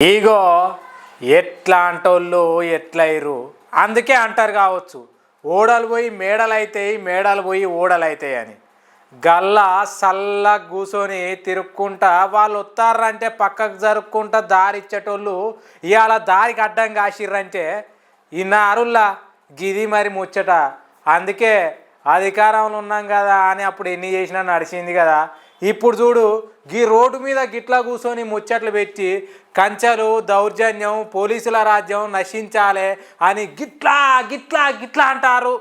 ఇగో ఎట్లాంటోళ్ళు ఎట్లయిరు అందుకే అంటారు కావచ్చు ఓడలు పోయి మేడలు మేడలు పోయి ఓడలు అవుతాయి అని గల్లా సల్ల కూర్చొని తిరుక్కుంటా వాళ్ళు వస్తారంటే పక్కకు జరుక్కుంటా దారి ఇచ్చేటోళ్ళు ఇవాళ దారికి అడ్డం కాసిర్రంటే ఇన్నారుల్లా గిది మరి ముచ్చట. అందుకే అధికారంలో ఉన్నాం కదా అని అప్పుడు ఎన్ని చేసినా నడిచింది కదా. ఇప్పుడు చూడు గీ రోడ్డు మీద గిట్లా కూర్చొని ముచ్చట్లు పెట్టి కంచెలు దౌర్జన్యం పోలీసుల రాజ్యం నశించాలి అని గిట్లా గిట్లా గిట్లా అంటారు.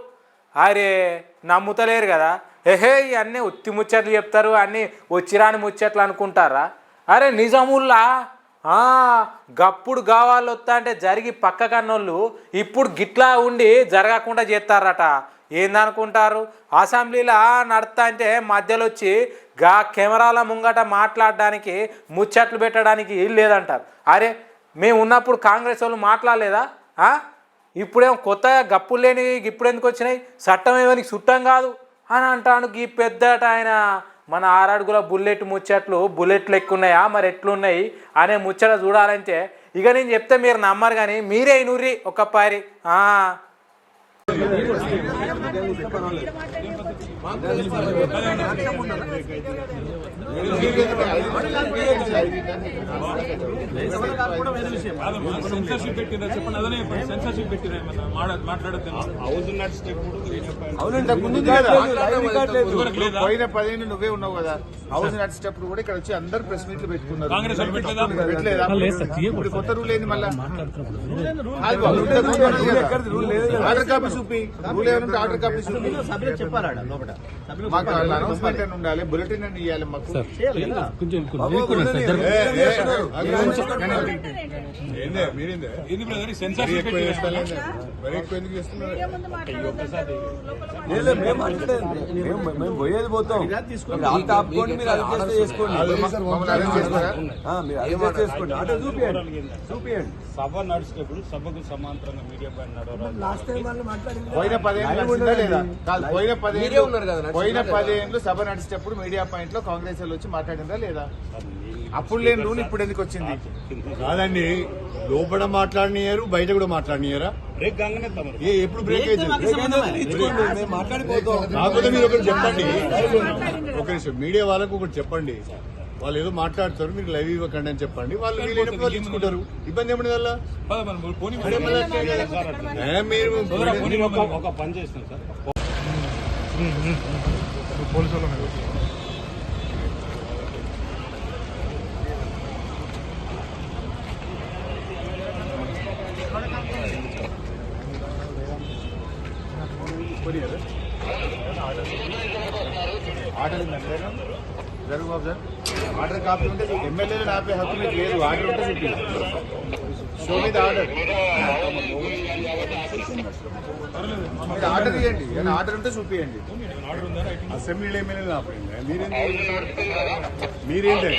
అరే నమ్ముతలేరు కదా. ఎహే ఇవన్నీ ఉత్తి ముచ్చట్లు చెప్తారు అన్నీ వచ్చిరాని ముచ్చట్లు అనుకుంటారా? అరే నిజముల్లా? గప్పుడు గావాళ్ళు వస్తా అంటే జరిగి పక్క కన్నోళ్ళు ఇప్పుడు గిట్లా ఉండి జరగకుండా చేస్తారట. ఏందనుకుంటారు? అసెంబ్లీలో నడతా అంటే మధ్యలో వచ్చి గా కెమెరాల ముంగట మాట్లాడడానికి ముచ్చట్లు పెట్టడానికి వీలు లేదంటారు. అరే మేము ఉన్నప్పుడు కాంగ్రెస్ వాళ్ళు మాట్లాడలేదా? ఇప్పుడేం కొత్తగా గప్పులు లేని ఇప్పుడు ఎందుకు వచ్చినాయి? చట్టం ఏమని చుట్టం కాదు? అని అంటాను ఈ పెద్దట ఆయన. మన ఆరడుగుల బుల్లెట్ ముచ్చట్లు బుల్లెట్లు ఎక్కున్నాయా మరి ఎట్లున్నాయి? అనే ముచ్చట చూడాలంటే ఇక నేను చెప్తే మీరు నమ్మరు కానీ మీరే నూరి ఒక పారి. ఆ. సెన్సర్షిప్ చెప్పండి సెన్సర్షిప్ పెట్టిరా? పోయిన పదిహేను నువ్వే ఉన్నావు కదా హౌస్ నడిచేటప్పుడు కూడా ఇక్కడ వచ్చి అందరు ప్రెస్ మీట్లు పెట్టుకున్నారు ఇప్పుడు కొత్త రూల్ ఏంది మళ్ళా. ఆర్డర్ కాపీ చూపి రూల్ ఏమంటే ఆర్డర్ కాపీ చూపి మాకు అనౌన్స్మెంట్ అని ఉండాలి బులెటిన్ అని ఇవ్వాలి మాకు మేము పోయేది పోతాం. ఆపుకోండి మీరు అడ్జస్ట్ చేసుకోండి. మమ్మల్ని అరెస్ట్ చేస్తారా? ఆ, మీరు అడ్జస్ట్ చేసుకోండి. ఆట చూపియండి. చూపియండి. సభ నడిచేటప్పుడు సభకు సమాంతరంగా మీడియా పైన నడవరాదు పోయిన పదేళ్ళు పోయిన పదేళ్ళు సభ నడిచేటప్పుడు మీడియా పాయింట్లో కాంగ్రెస్ వాళ్ళు వచ్చి మాట్లాడిందా లేదా? అప్పుడు లేని రూల్ ఇప్పుడు ఎందుకు వచ్చింది? కాదండి లోపల మాట్లాడినారు బయట కూడా మాట్లాడినారా బ్రేక్ ఏ ఎప్పుడు బ్రేక్ కాకపోతే మీరు ఒకటి చెప్పండి. ఒక నిమిషం మీడియా వాళ్ళకు ఒకటి చెప్పండి. వాళ్ళు ఏదో మాట్లాడతారు మీరు లైవ్ ఇవ్వకండి అని చెప్పండి. వాళ్ళు వీలైనప్పుడు వాళ్ళు ఇచ్చుకుంటారు ఇబ్బంది పోనీ మీరు పోనీ ఒక- ఒక పని చేస్తున్నాం సార్. ఆర్డర్ ఉందండి జరుగు బాబు సార్ ఆర్డర్ కాపీ ఉంటే ఎమ్మెల్యేలు హక్కు మీకు లేదు. ఆర్డర్ ఉంటే చూపి షో మీద ఆర్డర్ మీరు ఆర్డర్ ఇవ్వండి ఏమైనా ఆర్డర్ ఉంటే చూపియండి అసెంబ్లీలో ఎమ్మెల్యేలు ఆపండి. మీరేంటి? మీరేంటి?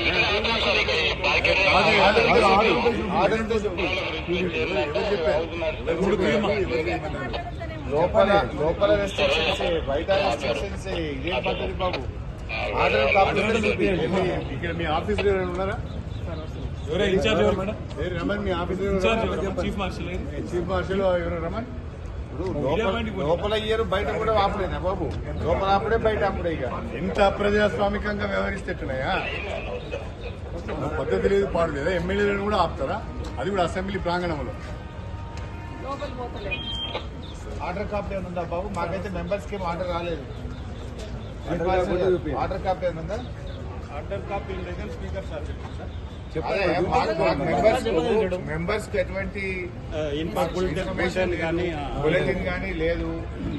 ఆర్డర్ ఉంటే లోపల లోపల రెస్ట్రిక్షన్స్ బయట రెస్ట్రిక్షన్స్ ఇదే పద్ధతి బాబు? ఇక్కడ మీ ఆఫీస్ ఉన్నారా? ఎవరే? ఇన్ఛార్జ్ ఎవరు మేడం? రమణ్ మీ ఆఫీస్ ఇన్ఛార్జ్ ఎవరు? చీఫ్ మార్షల్ ఏది? చీఫ్ మార్షల్ ఎవరు రమణ్? ఇప్పుడు లోపల లోపల ఇయ్యరు బయట కూడా ఆపలేనా బాబు? లోపల ఆపడే బయట ఆపడే ఇక. ఎంత అప్రజాస్వామికంగా వ్యవహరిస్తేట్టున్నాయా? పద్ధతి లేదు పాడు లేదా. ఎమ్మెల్యేలను కూడా ఆపుతారా? అది కూడా అసెంబ్లీ ప్రాంగణంలో. ఆర్డర్ కాపీ ఏమైనా ఉందా బాబు? మాకైతే మెంబర్స్కి ఏం ఆర్డర్ రాలేదు. ఆర్డర్ కాపీ ఏమైనా ఉందా ఆర్డర్ కాపీ దగ్గర స్పీకర్ సార్ చెప్పండి సార్ అదే, మాకు- మాకు మెంబర్స్ కు- మెంబర్స్కి ఎటువంటి ఇన్ఫర్మేషన్ కానీ ఆ, బులెటిన్ కానీ లేదు.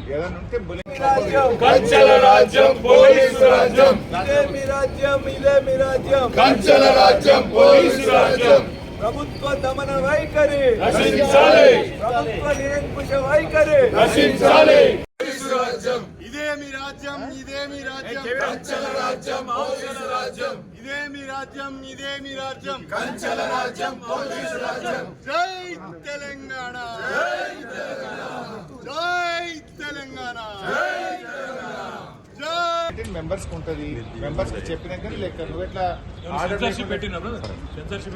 ఏదైనా ఉంటే బులెటిన్ కంచెల రాజ్యం పోలీసు రాజ్యం. ఇదే మీ రాజ్యం ఇదే మీ రాజ్యం. కంచెల రాజ్యం పోలీసు రాజ్యం. ప్రభుత్వ దమన వైఖరి. నశించాలి. ప్రభుత్వ నిరంకుశ వైఖరి. నశించాలి. రాజ్యం ఇదే మీ రాజ్యం. కంచెల రాజ్యం పోలీసు రాజ్యం. ఇదే మీ రాజ్యం ఇదే మీ రాజ్యం. కంచెల రాజ్యం పోలీసు రాజ్యం. జై తెలంగాణ. జై తెలంగాణ. జై మెంబర్స్కి ఉంటది. మెంబర్స్ చెప్పినాక లెక్క నువ్వు ఎట్లా ఆర్డర్ సెన్సర్షిప్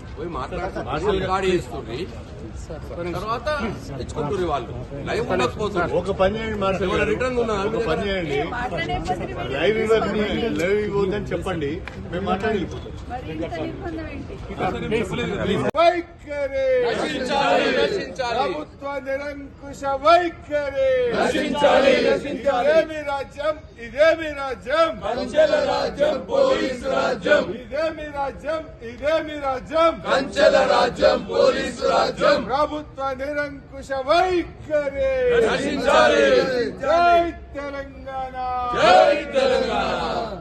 పోయి మాట్లాడుతున్నారు తర్వాత తెచ్చుకుంటారు వాళ్ళు. లైవ్ ఉండకపోతుంది ఒక పని చేయండి. రిటర్న్ ఒక పని చేయండి. లైవ్ ఇవ్వద్దని లైవ్ ఇవ్వద్దని చెప్పండి. మేము మాట్లాడి వెళ్ళిపోతాం. వైఖరి. ప్రభుత్వ నిరంకుశ వైఖరి. ఇదేమి రాజ్యం? ఇదేమి రాజ్యం? రాజ్యం పోలీసు రాజ్యం. ఇదేమి రాజ్యం? ఇదేమి రాజ్యం? కంచెల రాజ్యం పోలీసు రాజ్యం. ప్రభుత్వ నిరంకుశ వైఖరి. జై తెలంగాణ. జై మార్షల్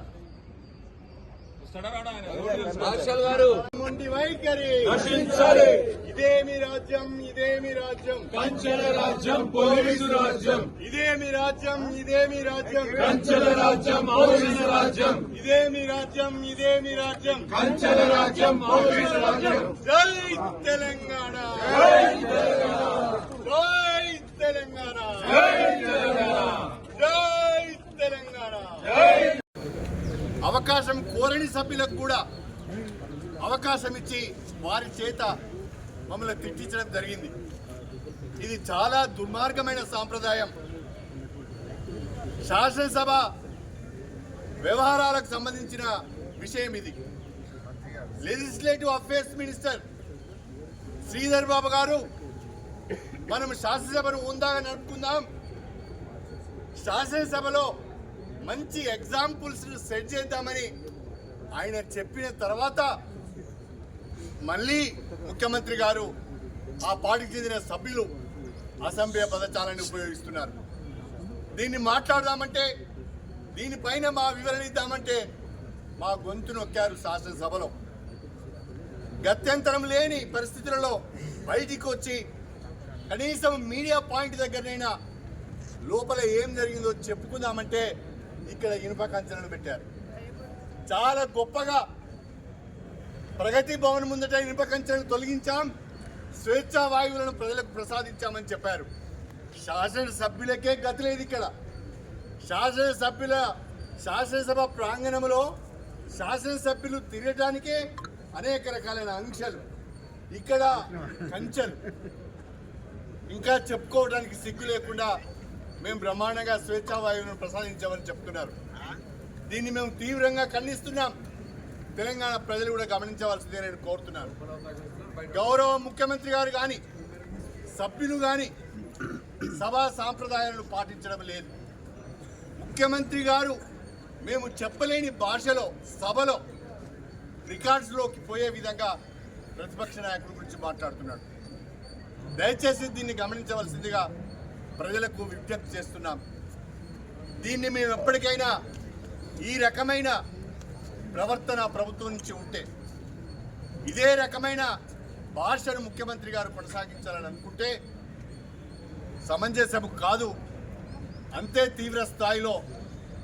గారు. మొండి వైఖరి. రక్షించాలి ఇదేమి రాజ్యం ఇదేమి రాజ్యం. కంచెల రాజ్యం పోలీసు రాజ్యం. ఇదేమి రాజ్యం ఇదేమి రాజ్యం. కంచెల రాజ్యం పోలీసు రాజ్యం. ఇదేమి రాజ్యం ఇదేమి రాజ్యం. కంచెల రాజ్యం పోలీసు రాజ్యం. జై తెలంగాణ జై తెలంగాణ జై తెలంగాణ జై తెలంగాణ అవకాశం కోరని సభ్యులకు కూడా అవకాశం ఇచ్చి వారి చేత మమ్మల్ని తిట్టించడం జరిగింది. ఇది చాలా దుర్మార్గమైన సాంప్రదాయం. శాసనసభ వ్యవహారాలకు సంబంధించిన విషయం ఇది. Legislative affairs minister Sridhar Babu garu మనం శాసనసభను ఉందాగా నడుపుకుందాం. శాసనసభలో మంచి ఎగ్జాంపుల్స్ సెట్ చేద్దామని ఆయన చెప్పిన తర్వాత మళ్ళీ ముఖ్యమంత్రి గారు ఆ పార్టీకి చెందిన సభ్యులు అసెంబ్లీ పదజాలాన్ని ఉపయోగిస్తున్నారు. దీన్ని మాట్లాడదామంటే దీనిపైన మా వివరణ ఇద్దామంటే మా గొంతు నొక్కారు శాసనసభలో. గత్యంతరం లేని పరిస్థితులలో బయటికి వచ్చి కనీసం మీడియా పాయింట్ దగ్గరనైనా లోపల ఏం జరిగిందో చెప్పుకుందామంటే ఇక్కడ ఇనుప కంచెలను పెట్టారు. చాలా గొప్పగా ప్రగతి భవన్ ముందట ఇనుప కంచెలను తొలగించాం. స్వేచ్ఛా వాయువులను ప్రజలకు ప్రసాదించామని చెప్పారు. శాసన సభ్యులకే గతి లేదు ఇక్కడ. శాసనసభ్యుల శాసనసభ ప్రాంగణంలో శాసనసభ్యులు తిరగటానికే అనేక రకాలైన అంశాలు ఇక్కడ కంచెలు. ఇంకా చెప్పుకోవడానికి సిగ్గు లేకుండా మేము బ్రహ్మాండంగా స్వేచ్ఛా వాయువులను ప్రసాదించామని చెప్తున్నారు. దీన్ని మేము తీవ్రంగా ఖండిస్తున్నాం. తెలంగాణ ప్రజలు కూడా గమనించవలసిందే నేను కోరుతున్నాను. గౌరవ ముఖ్యమంత్రి గారు కానీ సభ్యులు కానీ సభా సాంప్రదాయాలను పాటించడం లేదు. ముఖ్యమంత్రి గారు మేము చెప్పలేని భాషలో సభలో రికార్డ్స్లోకి పోయే విధంగా ప్రతిపక్ష నాయకుడి గురించి మాట్లాడుతున్నాడు. దయచేసి దీన్ని గమనించవలసిందిగా ప్రజలకు విజ్ఞప్తి చేస్తున్నాం. దీన్ని మేము ఎప్పటికైనా ఈ రకమైన ప్రవర్తన ప్రభుత్వం నుంచి ఉంటే ఇదే రకమైన భాషను ముఖ్యమంత్రి గారు కొనసాగించాలని అనుకుంటే సమంజసము కాదు. అంతే తీవ్ర స్థాయిలో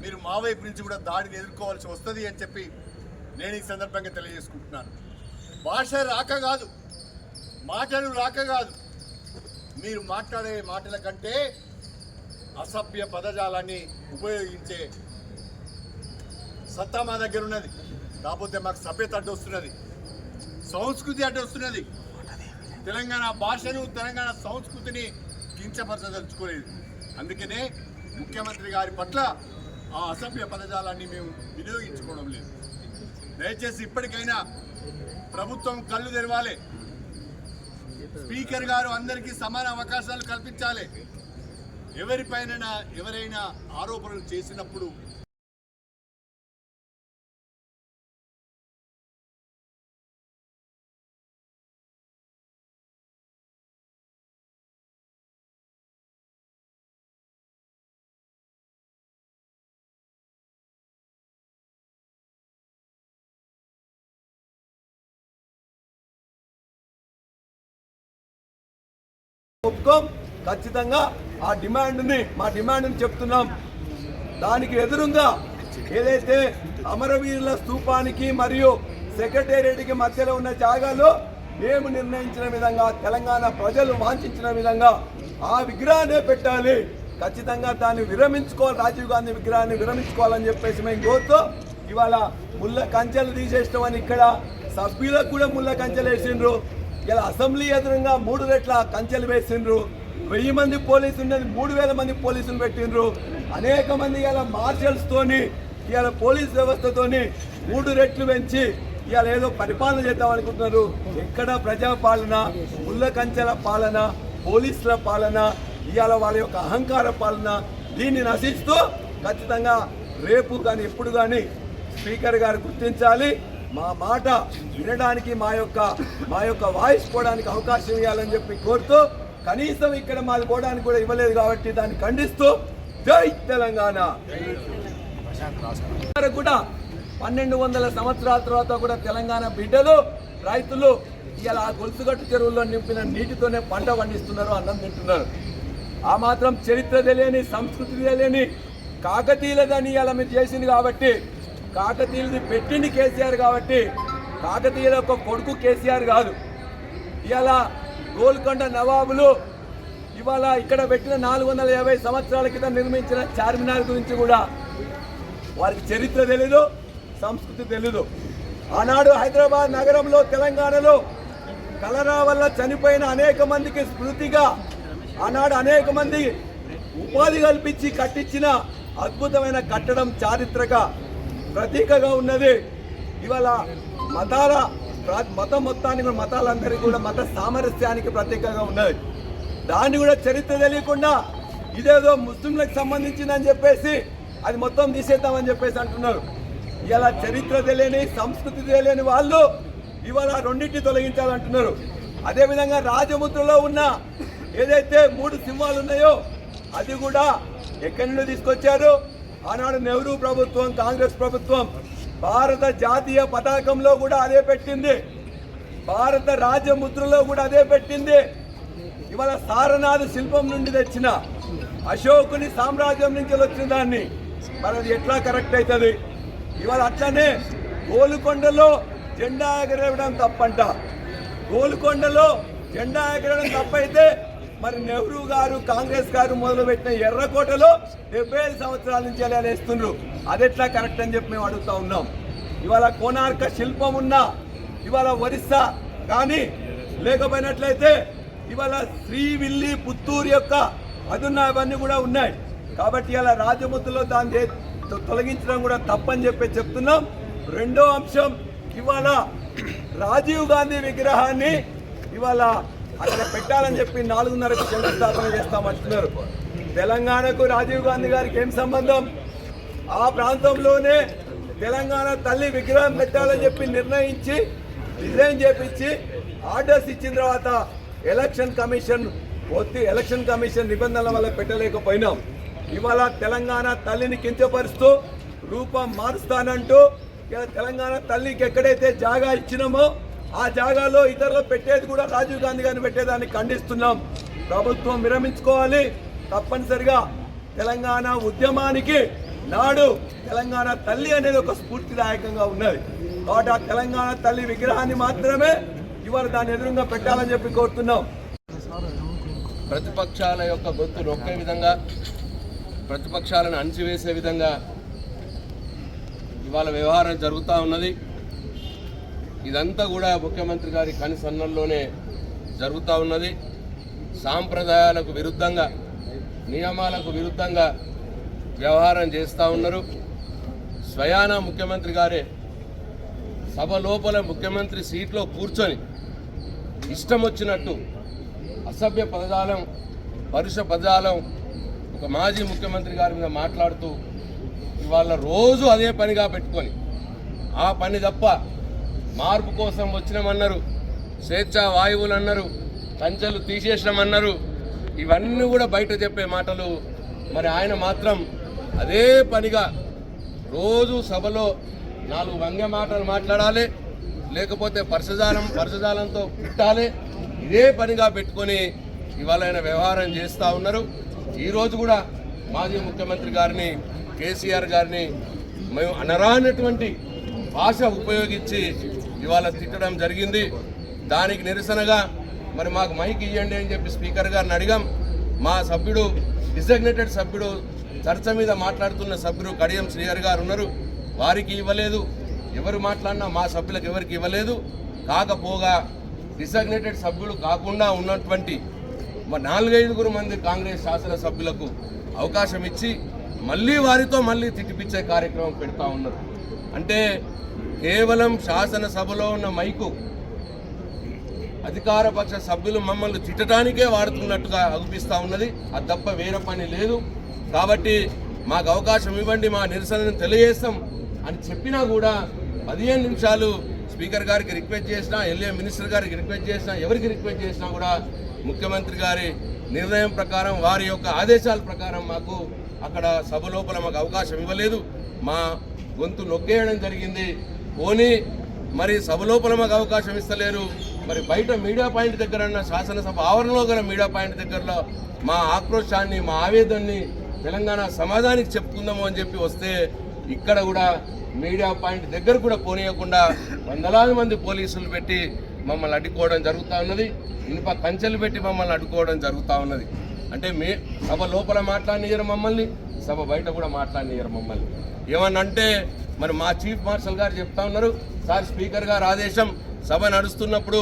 మీరు మా వైపు నుంచి కూడా దాడిని ఎదుర్కోవాల్సి వస్తుంది అని చెప్పి నేను ఈ సందర్భంగా తెలియజేసుకుంటున్నాను. భాష రాక కాదు మాటలు రాక కాదు. మీరు మాట్లాడే మాటల కంటే అసభ్య పదజాలాన్ని ఉపయోగించే సత్తా మా దగ్గర ఉన్నది. కాకపోతే మాకు సభ్యత అడ్డు వస్తున్నది. సంస్కృతి అడ్డు వస్తున్నది. తెలంగాణ భాషను తెలంగాణ సంస్కృతిని కించపరచదలుచుకోలేదు. అందుకనే ముఖ్యమంత్రి గారి పట్ల ఆ అసభ్య పదజాలాన్ని మేము వినియోగించుకోవడం లేదు. దయచేసి ఇప్పటికైనా ప్రభుత్వం కళ్ళు తెరవాలి. స్పీకర్ గారు అందరికీ సమాన అవకాశాలు కల్పించాలి. ఎవరిపైన ఎవరైనా ఆరోపణలు చేసినప్పుడు ఒప్పుకోం. ఖచ్చితంగా ఆ డిమాండ్ని మా డిమాండ్ని చెప్తున్నాం. దానికి ఎదురుగా ఏదైతే అమరవీరుల స్థూపానికి మరియు సెక్రటేరియట్కి మధ్యలో ఉన్న జాగాలో మేము నిర్ణయించిన విధంగా తెలంగాణ ప్రజలు వాంఛించిన విధంగా ఆ విగ్రహాన్ని పెట్టాలి. ఖచ్చితంగా దాన్ని విరమించుకోవాలి. రాజీవ్ గాంధీ విగ్రహాన్ని విరమించుకోవాలని చెప్పేసి మేము కోరుతూ ఇవాళ ముళ్ళ కంచెలు తీసేసినామని ఇక్కడ సభ్యులకు కూడా ముళ్ళ కంచెలు వేసిండ్రు ఇలా అసెంబ్లీ ఎదురుగా మూడు రెట్ల కంచెలు వేసిండ్రు. వెయ్యి మంది పోలీసులు ఉన్నది మూడు వేల మంది పోలీసులు పెట్టిండ్రు. అనేక మంది ఇలా మార్షల్స్ తోని ఇవాళ పోలీస్ వ్యవస్థతోని మూడు రెట్లు పెంచి ఇవాళ ఏదో పరిపాలన చేద్దాం అనుకుంటున్నారు. ఎక్కడ ప్రజా పాలన ముళ్ళ కంచెల పాలన పోలీసుల పాలన ఇవాళ వాళ్ళ యొక్క అహంకార పాలన దీన్ని నశిస్తూ ఖచ్చితంగా రేపు కానీ ఎప్పుడు కానీ స్పీకర్ గారు గుర్తించాలి. మా మాట వినడానికి మా యొక్క మా యొక్క వాయిస్ పోవడానికి అవకాశం ఇవ్వాలని చెప్పి కోరుతూ కనీసం ఇక్కడ మాది పోవడానికి కూడా ఇవ్వలేదు కాబట్టి దాన్ని ఖండిస్తూ జై తెలంగాణ. కూడా పన్నెండు వందల సంవత్సరాల తర్వాత కూడా తెలంగాణ బిడ్డలు రైతులు ఇలా గొలుసుగట్టు చెరువుల్లో నింపిన నీటితోనే పంట పండిస్తున్నారు అన్నం తింటున్నారు. ఆ మాత్రం చరిత్ర తెలియని సంస్కృతి తెలియని కాకతీయులదని ఇలా మీరు చేసింది కాబట్టి కాకతీయులది పెట్టింది కేసీఆర్ కాబట్టి కాకతీయుల యొక్క కొడుకు కేసీఆర్ కాదు. ఇలా గోల్కొండ నవాబులు ఇవాళ ఇక్కడ పెట్టిన నాలుగు వందల యాభై సంవత్సరాల క్రితం నిర్మించిన చార్మినార్ గురించి కూడా వారికి చరిత్ర తెలీదు సంస్కృతి తెలీదు. ఆనాడు హైదరాబాద్ నగరంలో తెలంగాణలో కలరా వల్ల చనిపోయిన అనేక మందికి స్మృతిగా ఆనాడు అనేక మంది ఉపాధి కల్పించి కట్టించిన అద్భుతమైన కట్టడం చారిత్రక. ప్రతీకగా ఉన్నది. ఇవాళ మతాల మతం మొత్తానికి కూడా మతాలందరికీ కూడా మత సామరస్యానికి ప్రత్యేకంగా ఉన్నది. దాన్ని కూడా చరిత్ర తెలియకుండా ఇదేదో ముస్లింలకు సంబంధించిందని చెప్పేసి అది మొత్తం తీసేద్దామని చెప్పేసి అంటున్నారు. ఇలా చరిత్ర తెలియని సంస్కృతి తెలియని వాళ్ళు ఇవాళ రెండింటిని తొలగించాలంటున్నారు. అదేవిధంగా రాజముద్రలో ఉన్న ఏదైతే మూడు సింహాలు ఉన్నాయో అది కూడా ఎక్కడి నుండి తీసుకొచ్చారు. ఆనాడు నెహ్రూ ప్రభుత్వం కాంగ్రెస్ ప్రభుత్వం భారత జాతీయ పతాకంలో కూడా అదే పెట్టింది. భారత రాజముద్రలో కూడా అదే పెట్టింది. ఇవాళ సారనాథ శిల్పం నుండి తెచ్చిన అశోకుని సామ్రాజ్యం నుంచి వచ్చిన దాన్ని. మరి అది ఎట్లా కరెక్ట్ అవుతుంది? ఇవాళ అట్లనే గోలుకొండలో జెండా ఎగరేవడం తప్పంట. గోలుకొండలో జెండా ఎగరడం తప్పైతే మరి నెహ్రూ గారు కాంగ్రెస్ గారు మొదలుపెట్టిన ఎర్రకోటలో డెబ్బై ఐదు సంవత్సరాల నుంచి అలా వేస్తుండ్రు. అది ఎట్లా కరెక్ట్ అని చెప్పి మేము అడుగుతా ఉన్నాం. ఇవాళ కోనార్క శిల్పం ఉన్నా ఇవాళ ఒరిస్సా కానీ లేకపోయినట్లయితే ఇవాళ శ్రీవిల్లి పుత్తూరు యొక్క అదున్న అవన్నీ కూడా ఉన్నాయి. కాబట్టి ఇలా రాజముద్రలో దాన్ని చే- తొలగించడం కూడా తప్పని చెప్పి చెప్తున్నాం. రెండో అంశం ఇవాళ రాజీవ్ గాంధీ విగ్రహాన్ని ఇవాళ అక్కడ పెట్టాలని చెప్పి నాలుగున్నరకు శంకుస్థాపన చేస్తామంటున్నారు తెలంగాణకు రాజీవ్ గాంధీ గారికి ఏం సంబంధం? ఆ ప్రాంతంలోనే తెలంగాణ తల్లి విగ్రహం పెట్టాలని చెప్పి నిర్ణయించి డిజైన్ చేపించి ఆర్డర్స్ ఇచ్చిన తర్వాత ఎలక్షన్ కమిషన్ ఒత్తి ఎలక్షన్ కమిషన్ నిబంధనల వల్ల పెట్టలేకపోయినాం. ఇవాళ తెలంగాణ తల్లిని కించపరుస్తూ రూపం మారుస్తానంటూ తెలంగాణ తల్లికి ఎక్కడైతే జాగా ఇచ్చినామో ఆ జాగాలో ఇతరులు పెట్టేది కూడా రాజీవ్ గాంధీ గారిని పెట్టేదాన్ని ఖండిస్తున్నాం. ప్రభుత్వం విరమించుకోవాలి. తప్పనిసరిగా తెలంగాణ ఉద్యమానికి నాడు తెలంగాణ తల్లి అనేది ఒక స్ఫూర్తిదాయకంగా ఉన్నది. కాబట్టి ఆ తెలంగాణ తల్లి విగ్రహాన్ని మాత్రమే ఇవాళ దాన్ని ఎదురుగా పెట్టాలని చెప్పి కోరుతున్నాం. ప్రతిపక్షాల యొక్క గొంతు నొక్కే విధంగా ప్రతిపక్షాలను అణచివేసే విధంగా ఇవాళ వ్యవహారం జరుగుతూ ఉన్నది. ఇదంతా కూడా ముఖ్యమంత్రి గారి కనిసన్నల్లోనే జరుగుతూ ఉన్నది. సాంప్రదాయాలకు విరుద్ధంగా నియమాలకు విరుద్ధంగా వ్యవహారం చేస్తూ ఉన్నారు. స్వయాన ముఖ్యమంత్రి గారే సభ లోపల ముఖ్యమంత్రి సీట్లో కూర్చొని ఇష్టం వచ్చినట్టు అసభ్య పదజాలం పరుష పదజాలం ఒక మాజీ ముఖ్యమంత్రి గారి మీద మాట్లాడుతూ ఇవాళ రోజు అదే పనిగా పెట్టుకొని ఆ పని తప్ప మార్పు కోసం వచ్చినామన్నారు స్వేచ్ఛ వాయువులు అన్నారు కంచెలు తీసేసినామన్నారు ఇవన్నీ కూడా బయట చెప్పే మాటలు. మరి ఆయన మాత్రం అదే పనిగా రోజు సభలో నాలుగు వ్యంగ్య మాటలు మాట్లాడాలి లేకపోతే పరసజాలం పరసజాలంతో పుట్టాలి. ఇదే పనిగా పెట్టుకొని ఇవాళ ఆయన వ్యవహారం చేస్తూ ఉన్నారు. ఈరోజు కూడా మాజీ ముఖ్యమంత్రి గారిని కేసీఆర్ గారిని మేము అనరానటువంటి భాష ఉపయోగించి ఇవాళ తిట్టడం జరిగింది. దానికి నిరసనగా మరి మాకు మైక్ ఇవ్వండి అని చెప్పి స్పీకర్ గారిని అడిగాం. మా సభ్యుడు డిజగ్నేటెడ్ సభ్యుడు చర్చ మీద మాట్లాడుతున్న సభ్యుడు కడియం శ్రీహర్ గారు ఉన్నారు. వారికి ఇవ్వలేదు. ఎవరు మాట్లాడినా మా సభ్యులకు ఎవరికి ఇవ్వలేదు. కాకపోగా డిజగ్నేటెడ్ సభ్యుడు కాకుండా ఉన్నటువంటి మరి నాలుగైదుగురు మంది కాంగ్రెస్ శాసనసభ్యులకు అవకాశం ఇచ్చి మళ్ళీ వారితో మళ్ళీ తిట్టిపిచ్చే కార్యక్రమం పెడతా ఉన్నారు. అంటే కేవలం శాసనసభలో ఉన్న మైకు అధికారపక్ష సభ్యులు మమ్మల్ని తిట్టడానికే వాడుతున్నట్టుగా అనిపిస్తూ ఉన్నది. అది తప్ప వేరే పని లేదు. కాబట్టి మాకు అవకాశం ఇవ్వండి మా నిరసనను తెలియజేస్తాం అని చెప్పినా కూడా పదిహేను నిమిషాలు స్పీకర్ గారికి రిక్వెస్ట్ చేసినా ఎల్ఏ మినిస్టర్ గారికి రిక్వెస్ట్ చేసినా ఎవరికి రిక్వెస్ట్ చేసినా కూడా ముఖ్యమంత్రి గారి నిర్ణయం ప్రకారం వారి యొక్క ఆదేశాల ప్రకారం మాకు అక్కడ సభ లోపల మాకు అవకాశం ఇవ్వలేదు. మా గొంతు నొక్కేయడం జరిగింది. పోనీ మరి సభ లోపల మాకు అవకాశం ఇస్తలేరు. మరి బయట మీడియా పాయింట్ దగ్గర ఉన్న శాసనసభ ఆవరణలో గల మీడియా పాయింట్ దగ్గరలో మా ఆక్రోశాన్ని మా ఆవేదనని తెలంగాణ సమాజానికి చెప్పుకుందాము అని చెప్పి వస్తే ఇక్కడ కూడా మీడియా పాయింట్ దగ్గర కూడా పోనీయకుండా వందలాది మంది పోలీసులు పెట్టి మమ్మల్ని అడ్డుకోవడం జరుగుతూ ఉన్నది. ఇనుప కంచెలు పెట్టి మమ్మల్ని అడ్డుకోవడం జరుగుతూ ఉన్నది. అంటే మీ సభ లోపల మాట్లాడినయ్యారు మమ్మల్ని సభ బయట కూడా మాట్లాడినయ్యారు మమ్మల్ని. ఏమన్నా అంటే మరి మా చీఫ్ మార్షల్ గారు చెప్తా ఉన్నారు. సార్ స్పీకర్ గారు ఆదేశం సభ నడుస్తున్నప్పుడు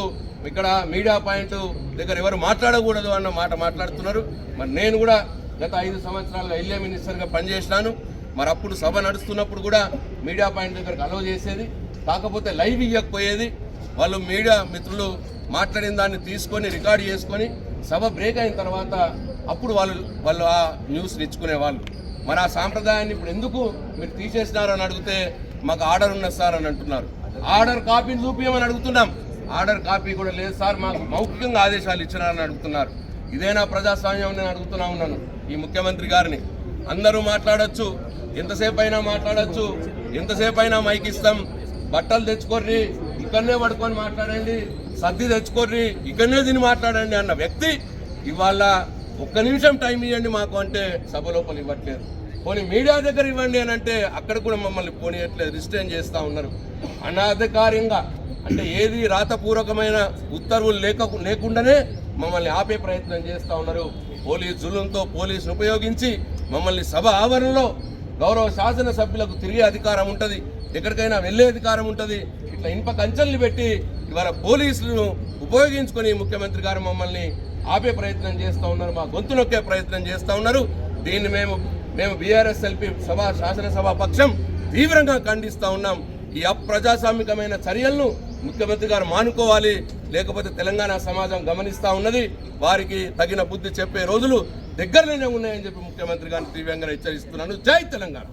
ఇక్కడ మీడియా పాయింట్ దగ్గర ఎవరు మాట్లాడకూడదు అన్న మాట మాట్లాడుతున్నారు. మరి నేను కూడా గత ఐదు సంవత్సరాలుగా ఎల్ఏ మినిస్టర్గా పనిచేసినాను. మరి అప్పుడు సభ నడుస్తున్నప్పుడు కూడా మీడియా పాయింట్ దగ్గరకు అలవ్ చేసేది. కాకపోతే లైవ్ ఇవ్వకపోయేది వాళ్ళు మీడియా మిత్రులు మాట్లాడిన దాన్ని తీసుకొని రికార్డ్ చేసుకొని సభ బ్రేక్ అయిన తర్వాత అప్పుడు వాళ్ళు వాళ్ళు ఆ న్యూస్ ఇచ్చుకునే మన మరి ఆ సాంప్రదాయాన్ని ఇప్పుడు ఎందుకు మీరు తీసేసినారు అని అడిగితే మాకు ఆర్డర్ ఉన్నది సార్ అని అంటున్నారు. ఆర్డర్ కాపీని చూపించమని అడుగుతున్నాం. ఆర్డర్ కాపీ కూడా లేదు సార్ మాకు మౌఖికంగా ఆదేశాలు ఇచ్చినారని అడుగుతున్నారు. ఇదేనా ప్రజాస్వామ్యం నేను అడుగుతున్నా ఉన్నాను. ఈ ముఖ్యమంత్రి గారిని అందరూ మాట్లాడచ్చు ఎంతసేపు అయినా మాట్లాడచ్చు ఎంతసేపు అయినా మైక్ ఇస్తాం. బట్టలు తెచ్చుకోర్రి ఇక్కడనే పడుకొని మాట్లాడండి. సర్ది తెచ్చుకోర్రి ఇక్కడనే తిని మాట్లాడండి అన్న వ్యక్తి. ఇవాళ ఒక్క నిమిషం టైం ఇవ్వండి మాకు అంటే సభ లోపల ఇవ్వట్లేదు. పోనీ మీడియా దగ్గర ఇవ్వండి అని అంటే అక్కడ కూడా మమ్మల్ని పోనీయట్లేదు రిస్ట్రైన్ చేస్తూ ఉన్నారు. అనాధికారికంగా అంటే ఏది రాతపూర్వకమైన ఉత్తర్వులు లేక లేకుండానే మమ్మల్ని ఆపే ప్రయత్నం చేస్తూ ఉన్నారు. పోలీస్ జులంతో పోలీసును ఉపయోగించి మమ్మల్ని సభ ఆవరణలో గౌరవ శాసన సభ్యులకు తిరిగే అధికారం ఉంటుంది ఎక్కడికైనా వెళ్ళే అధికారం ఉంటుంది. ఇట్లా ఇనుప కంచెల్ని పెట్టి ఇవాళ పోలీసులను ఉపయోగించుకొని ముఖ్యమంత్రి గారు మమ్మల్ని ఆపే ప్రయత్నం చేస్తూ ఉన్నారు మా గొంతు నొక్కే ప్రయత్నం చేస్తూ ఉన్నారు. దీన్ని మేము మేము బీఆర్ఎస్ఎల్పి సభ శాసనసభ పక్షం తీవ్రంగా ఖండిస్తూ ఉన్నాం. ఈ అప్రజాస్వామికమైన చర్యలను ముఖ్యమంత్రి గారు మానుకోవాలి. లేకపోతే తెలంగాణ సమాజం గమనిస్తూ ఉన్నది. వారికి తగిన బుద్ధి చెప్పే రోజులు దగ్గరలోనే ఉన్నాయని చెప్పి ముఖ్యమంత్రి గారిని తీవ్రంగా హెచ్చరిస్తున్నాను. జై తెలంగాణ.